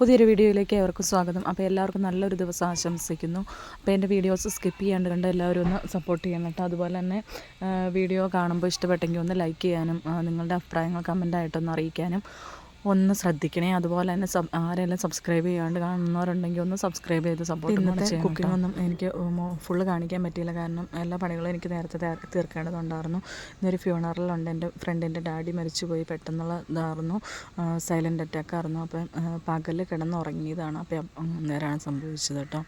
പുതിയൊരു വീഡിയോയിലേക്ക് ഏവർക്കും സ്വാഗതം. അപ്പോൾ എല്ലാവർക്കും നല്ലൊരു ദിവസം ആശംസിക്കുന്നു. അപ്പോൾ എന്റെ വീഡിയോസ് സ്കിപ്പ് ചെയ്യാണ്ട് കണ്ട് എല്ലാവരും ഒന്ന് സപ്പോർട്ട് ചെയ്യണം കേട്ടോ. അതുപോലെ തന്നെ വീഡിയോ കാണുമ്പോൾ ഇഷ്ടപ്പെട്ടെങ്കിൽ ഒന്ന് ലൈക്ക് ചെയ്യാനും നിങ്ങളുടെ അഭിപ്രായങ്ങൾ കമന്റായിട്ടൊന്ന് അറിയിക്കാനും. ഒന്ന് ശ്രദ്ധിക്കണേ. അതുപോലെ തന്നെ സബ് ആരെല്ലാം സബ്സ്ക്രൈബ് ചെയ്യാണ്ട് കാണുന്നവരുണ്ടെങ്കിൽ ഒന്ന് സബ്സ്ക്രൈബ് ചെയ്ത് സപ്പോർട്ട് ഇന്നത്തെ കുക്കിംഗ് ഒന്നും എനിക്ക് ഫുള്ള് കാണിക്കാൻ പറ്റിയില്ല. കാരണം എല്ലാ പണികളും എനിക്ക് നേരത്തെ തീർക്കേണ്ടതുണ്ടായിരുന്നു. ഇന്നൊരു ഫ്യൂണറലുണ്ട് എന്റെ ഫ്രണ്ടിന്റെ ഡാഡി മരിച്ചുപോയി. പെട്ടെന്നുള്ള ഇതായിരുന്നു. സൈലന്റ് അറ്റാക്ക് ആയിരുന്നു. അപ്പം പകൽ കിടന്നുറങ്ങിയതാണ്. അപ്പം അന്നേരമാണ് സംഭവിച്ചത് കേട്ടോ.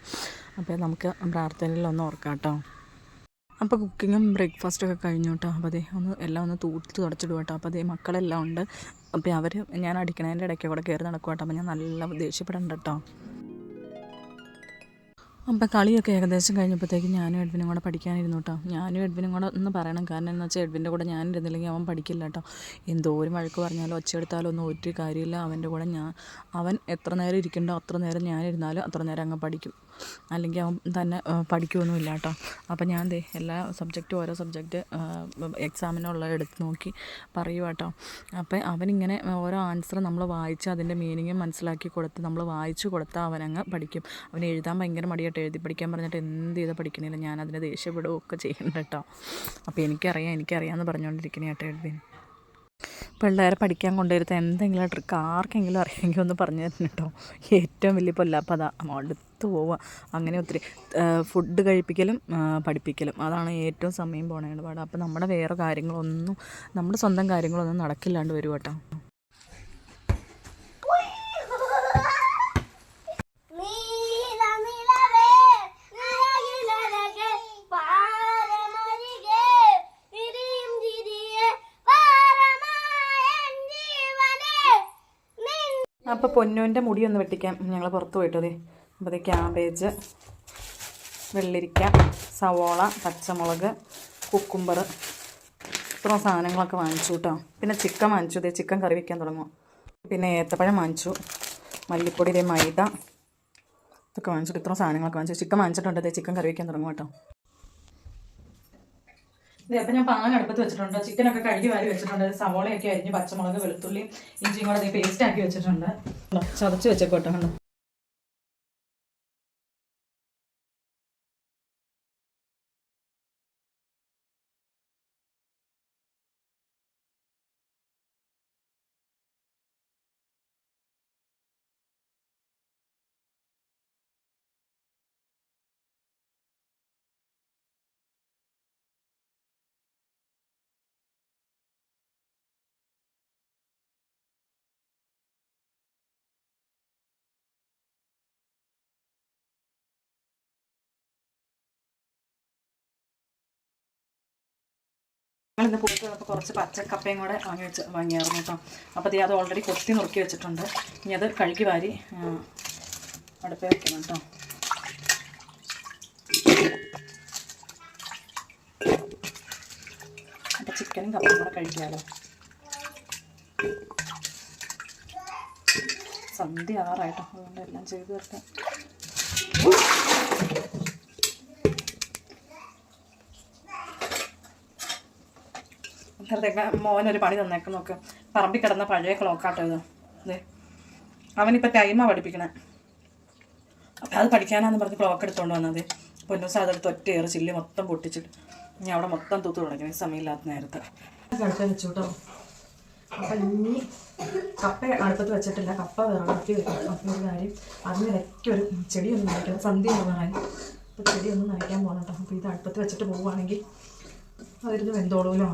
അപ്പം നമുക്ക് പ്രാർത്ഥനയിലൊന്ന് ഓർക്കാം കേട്ടോ. അപ്പോൾ കുക്കിങ്ങും ബ്രേക്ക്ഫാസ്റ്റും ഒക്കെ കഴിഞ്ഞു കേട്ടോ അപ്പോൾ അതേ ഒന്ന് എല്ലാം ഒന്ന് തൂത്ത് തുടച്ചിടും കേട്ടോ. അപ്പോൾ അതേ മക്കളെല്ലാം ഉണ്ട്. അപ്പോൾ അവർ ഞാൻ അടിക്കണതിന്റെ ഇടയ്ക്ക് കൂടെ കയറി നടക്കും കേട്ടോ അപ്പോൾ ഞാൻ നല്ല ദേഷ്യപ്പെടണ്ട കേട്ടോ അപ്പോൾ കളിയൊക്കെ ഏകദേശം കഴിഞ്ഞപ്പോഴത്തേക്ക് ഞാനും എഡ്വിനും കൂടെ പഠിക്കാനിരുന്നു കേട്ടോ ഞാനും എഡ്വിനും കൂടെ ഒന്ന് പറയണം. കാരണം എന്ന് വെച്ചാൽ എഡ്വിന്റെ കൂടെ ഞാൻ ഇരുന്നില്ലെങ്കിൽ അവൻ പഠിക്കില്ല കേട്ടോ എന്തോരം വഴക്ക് പറഞ്ഞാലും ഒച്ചയെടുത്താലും ഒന്നും ഒരു കാര്യമില്ല അവന്റെ കൂടെ ഞാൻ അവൻ എത്ര നേരം ഇരിക്കണ്ടോ അത്ര നേരം ഞാനിരുന്നാലും അത്ര നേരം അങ്ങ് പഠിക്കും. അല്ലെങ്കിൽ അവൻ തന്നെ പഠിക്കുകയൊന്നുമില്ല കേട്ടോ. അപ്പം ഞാൻ ദേ എല്ലാ സബ്ജക്റ്റും ഓരോ സബ്ജക്റ്റ് എക്സാമിനുള്ള എടുത്ത് നോക്കി പറയുക കേട്ടോ. അപ്പം അവനിങ്ങനെ ഓരോ ആൻസർ നമ്മൾ വായിച്ച് അതിന്റെ മീനിങ് മനസ്സിലാക്കി കൊടുത്ത് നമ്മൾ വായിച്ചു കൊടുത്താൽ അവനങ്ങ് പഠിക്കും. അവൻ എഴുതാൻ ഭയങ്കര മടിയായിട്ട് എഴുതി പഠിക്കാൻ പറഞ്ഞിട്ട് എന്ത് ചെയ്താൽ പഠിക്കണില്ല. ഞാൻ അതിനെ ദേഷ്യപ്പെടുകയൊക്കെ ചെയ്യുന്നുണ്ട് കേട്ടോ. അപ്പോൾ എനിക്കറിയാം എനിക്കറിയാമെന്ന് പറഞ്ഞുകൊണ്ടിരിക്കണേ കേട്ടോ എഴുതി പിള്ളേരെ പഠിക്കാൻ കൊണ്ടുവരുത്ത എന്തെങ്കിലും ട്രിക്ക് ആർക്കെങ്കിലും അറിയാമെങ്കിൽ ഒന്ന് പറഞ്ഞു തരണം കേട്ടോ. ഏറ്റവും വലിയ പൊല്ലാപ്പം അതാ. അടുത്ത് പോവുക അങ്ങനെ ഒത്തിരി ഫുഡ് കഴിപ്പിക്കലും പഠിപ്പിക്കലും. അതാണ് ഏറ്റവും സമയം പോണേണ്ട പാട് അപ്പോൾ നമ്മുടെ വേറെ കാര്യങ്ങളൊന്നും നമ്മുടെ സ്വന്തം കാര്യങ്ങളൊന്നും നടക്കില്ലാണ്ട് വരും കേട്ടോ. അപ്പോൾ പൊന്നുവിന്റെ മുടി ഒന്ന് വെട്ടിക്കാം. ഞങ്ങൾ പുറത്ത് പോയിട്ടത് അപ്പോൾ ഇത് ക്യാബേജ് വെള്ളരിക്ക സവോള പച്ചമുളക് കുക്കുംബർ ഇത്ര സാധനങ്ങളൊക്കെ വാങ്ങിച്ചു കേട്ടോ പിന്നെ ചിക്കൻ വാങ്ങിച്ചു. ഇതേ ചിക്കൻ കറി വയ്ക്കാൻ തുടങ്ങും പിന്നെ ഏത്തപ്പഴം വാങ്ങിച്ചു. മല്ലിപ്പൊടി ഇതേ മൈദ ഇതൊക്കെ വാങ്ങിച്ചിട്ട് ഇത്ര സാധനങ്ങളൊക്കെ വാങ്ങിച്ചു. ചിക്കൻ വാങ്ങിച്ചിട്ടുണ്ട്. ഇതേ ചിക്കൻ കറി വയ്ക്കാൻ തുടങ്ങും കേട്ടോ ഇതേ അപ്പം ഞാൻ പാൻ അടുപ്പത്ത് വെച്ചിട്ടുണ്ട്. ചിക്കനൊക്കെ കഴുകി വാരി വെച്ചിട്ടുണ്ട്. സവോളയൊക്കെ അരിഞ്ഞ് പച്ചമുളക് വെളുത്തുള്ളി ഇഞ്ചിയും കൂടെ പേസ്റ്റ് ആക്കി വെച്ചിട്ടുണ്ട്? ചതച്ച് വെച്ചേക്കോട്ടെ കണ്ടോ ഞങ്ങളിന്ന് പോയിട്ട് വന്നപ്പോൾ കുറച്ച് പച്ചക്കപ്പയും കൂടെ വാങ്ങി വെച്ച് വാങ്ങിയായിരുന്നു കേട്ടോ. അപ്പോൾ അത് ഓൾറെഡി കൊത്തി നുറുക്കി വെച്ചിട്ടുണ്ട്. ഇനി അത് കഴുകി വാരി അടുപ്പ് അടുപ്പേ വെക്കണം കേട്ടോ. അപ്പോൾ ചിക്കനും കപ്പയും കൂടെ കഴിക്കാമല്ലോ സന്ധ്യ ആറായിട്ടോ. അതുകൊണ്ട് എല്ലാം ചെയ്തു തീർക്കാം. വെറുതെ മോനൊരു പണി തന്നേക്കും നോക്ക്. പറമ്പിൽ കിടന്ന പഴയ ക്ലോക്കാട്ടോ ഇത്. അതെ അവനിപ്പോൾ ടൈമാണ് പഠിപ്പിക്കണേ. അപ്പം അത് പഠിക്കാനാന്ന് പറഞ്ഞ് ക്ലോക്ക് എടുത്തോണ്ട് വന്നത് പൊന്നൂസ് അതെടുത്ത് ഒറ്റയേറ് ചില്ലി മൊത്തം പൊട്ടിച്ചിട്ട് ഞാൻ അവിടെ മൊത്തം തൂത്ത് തുടങ്ങി. സമയമില്ലാത്ത നേരത്തെ. കേട്ടോ അപ്പം ഇനി കപ്പ അടുപ്പത്ത് വെച്ചിട്ടില്ല. കപ്പ വിറകി വെക്കും അപ്പം ഒരു കാര്യം അതിനിടയ്ക്ക് ഒരു ചെടിയൊന്നും നനയ്ക്കണം. സന്ധ്യ ആവാറായി അപ്പോൾ ചെടിയൊന്നും നനയ്ക്കാൻ പോകണം കേട്ടോ. അപ്പോൾ ഇത് അടുപ്പത്ത് വെച്ചിട്ട് പോവുകയാണെങ്കിൽ അതിരുന്ന് വെന്തോളൂലോ?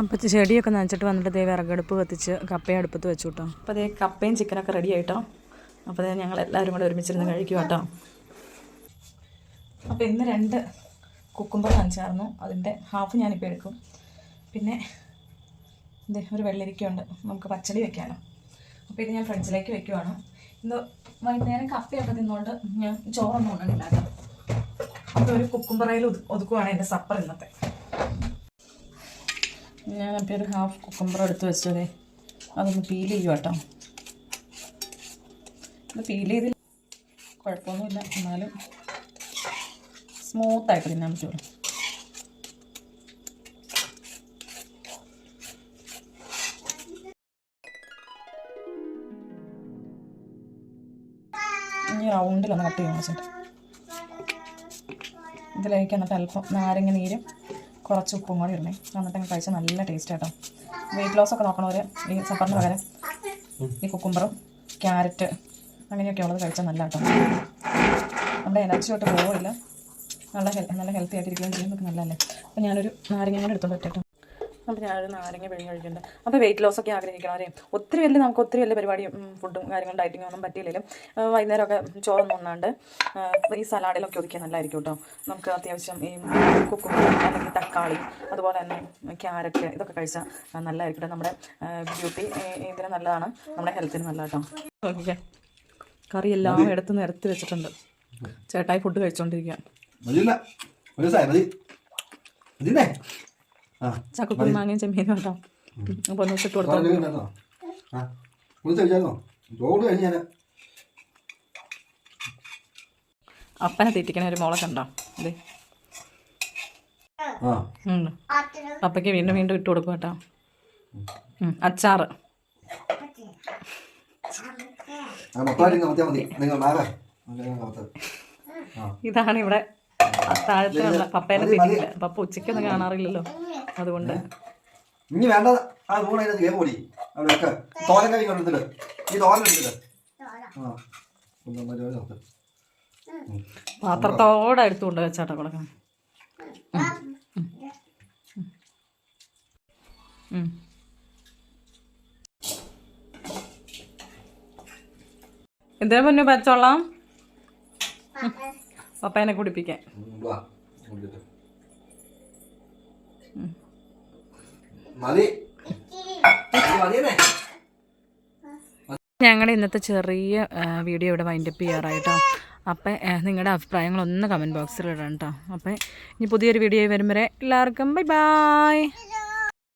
അപ്പം ചെടിയൊക്കെ നനച്ചിട്ട് വന്നിട്ട് ദേ വിറകടുപ്പ് കത്തിച്ച് കപ്പയും അടുപ്പത്ത് വെച്ചു കേട്ടോ. അപ്പോൾ അതേ കപ്പയും ചിക്കനൊക്കെ റെഡി ആയിട്ടോ. അപ്പോൾ ദേ ഞങ്ങൾ എല്ലാവരും കൂടെ ഒരുമിച്ചിരുന്ന് കഴിക്കും കേട്ടോ. അപ്പോൾ ഇന്ന് രണ്ട് കുക്കുമ്പർ നനച്ചായിരുന്നു അതിന്റെ ഹാഫ് ഞാനിപ്പോൾ എടുക്കും. പിന്നെ ഇതേ ഒരു വെള്ളരിക്കുണ്ട് നമുക്ക് പച്ചടി വെക്കാനോ അപ്പോൾ ഇത് ഞാൻ ഫ്രിഡ്ജിലേക്ക് വെക്കുവാണ്. ഇന്ന് വൈകുന്നേരം കപ്പയൊക്കെ തിന്നുകൊണ്ട് ഞാൻ ചോറൊന്നും ഉണ്ടെങ്കില്ല കേട്ടോ. ഇതൊരു കുക്കുംബറയിൽ ഒതുക്കുവാണ് എന്റെ സപ്പർ ഇന്നത്തെ. ഞാൻ അപ്പോൾ ഒരു ഹാഫ് കുക്കുംബർ എടുത്ത് വെച്ചതേ. അതൊന്ന് പീൽ ചെയ്യുക കേട്ടോ. ഇത് പീൽ ചെയ്ത് കുഴപ്പമൊന്നുമില്ല. എന്നാലും സ്മൂത്തായിട്ട് തിന്നാൻ പറ്റുള്ളൂ ഇനി റൗണ്ടിലൊന്ന് കട്ട് ചെയ്യാൻ വെച്ചിട്ട് ഇതിലേക്ക് എന്നിട്ട് അല്പം നാരങ്ങ നീരും കുറച്ച് ഉപ്പും കൂടി ഇടണേ. എന്നിട്ട് അങ്ങ് കഴിച്ചാൽ നല്ല ടേസ്റ്റ് കേട്ടോ വെയിറ്റ് ലോസ് ഒക്കെ നോക്കണവർ ഈ സപ്പറിന് പകരം ഈ കുക്കുംബറും ക്യാരറ്റ് അങ്ങനെയൊക്കെ ഉള്ളത് കഴിച്ചാൽ നല്ല കേട്ടോ നമ്മുടെ എനർജി തൊട്ട് പോവില്ല നല്ല നല്ല ഹെൽത്തി ആയിട്ടിരിക്കുകയും ചെയ്യും നല്ലതല്ലേ. അപ്പോൾ ഞാനൊരു നാരങ്ങ കൂടെ എടുത്തോണ്ട് പറ്റട്ടോ അപ്പോൾ ഞാനൊരു നാരങ്ങ പിഴിഞ്ഞ് കഴിക്കുന്നുണ്ട് അപ്പോൾ വെയിറ്റ് ലോസ് ഒക്കെ ആഗ്രഹിക്കണവരെ ഒത്തിരി വലിയ നമുക്ക് ഒത്തിരി വലിയ പരിപാടിയും ഫുഡും കാര്യങ്ങളും ഡയറ്റിങ്ങും ഒന്നും പറ്റിയില്ലെങ്കിലും വൈകുന്നേരമൊക്കെ ചോറൊന്നും ഉണ്ണാണ്ട് ഈ സലാഡിലൊക്കെ ഒതുക്കിയാൽ നല്ലതായിരിക്കും കേട്ടോ നമുക്ക് അത്യാവശ്യം ഈ കുക്കുമ്പർ അല്ലെങ്കിൽ തക്കാളി അതുപോലെ തന്നെ ക്യാരറ്റ് ഇതൊക്കെ കഴിച്ചാൽ നല്ലതായിരിക്കും കേട്ടോ. നമ്മുടെ ബ്യൂട്ടി ഇതിന് നല്ലതാണ്. നമ്മുടെ ഹെൽത്തിന് നല്ല കേട്ടോ ഓക്കെ. കറി എല്ലാം എടുത്ത് നിരത്തി വെച്ചിട്ടുണ്ട്. ചേട്ടായി ഫുഡ് കഴിച്ചുകൊണ്ടിരിക്കുക ചക്കക്കുരു മാങ്ങയും ചെമ്മീനും കേട്ടോ അപ്പോൾ ഒന്ന് വെച്ചിട്ട് കൊടുത്തോ. അപ്പനെ തീറ്റിക്കണ ഒരു മോളെ കണ്ടോ? അതെ ആ. പപ്പയ്ക്ക് വീണ്ടും വീണ്ടും ഇട്ട് കൊടുക്കും കേട്ടോ. അച്ചാറ്. ഇതാണ് ഇവിടെ താഴത്തെ പപ്പേനെ തിരിയില്ല പപ്പ ഉച്ചയ്ക്കൊന്നും കാണാറില്ലല്ലോ. അതുകൊണ്ട്. ഇനി വേണ്ട. ആ നൂറ് അതിനകത്ത് അവിടെ വെക്ക തോരൻ ഈ തോരൻ എടുത്തിട്ട്. പാത്രത്തോടെ എടുത്തുകൊണ്ട് വെച്ചാട്ടോ കൊടുക്കണം. എന്തിനാ പൊന്നു പച്ചോളാം പപ്പേനെ കുടിപ്പിക്കാൻ. ഞങ്ങളുടെ ഇന്നത്തെ ചെറിയ വീഡിയോ ഇവിടെ വൈൻഡപ്പ് ചെയ്യാറായിട്ടോ. അപ്പം നിങ്ങളുടെ അഭിപ്രായങ്ങളൊന്ന് കമന്റ് ബോക്സിൽ ഇടണം കേട്ടോ അപ്പം ഇനി പുതിയൊരു വീഡിയോ വരും വരെ എല്ലാവർക്കും ബൈ ബായ്.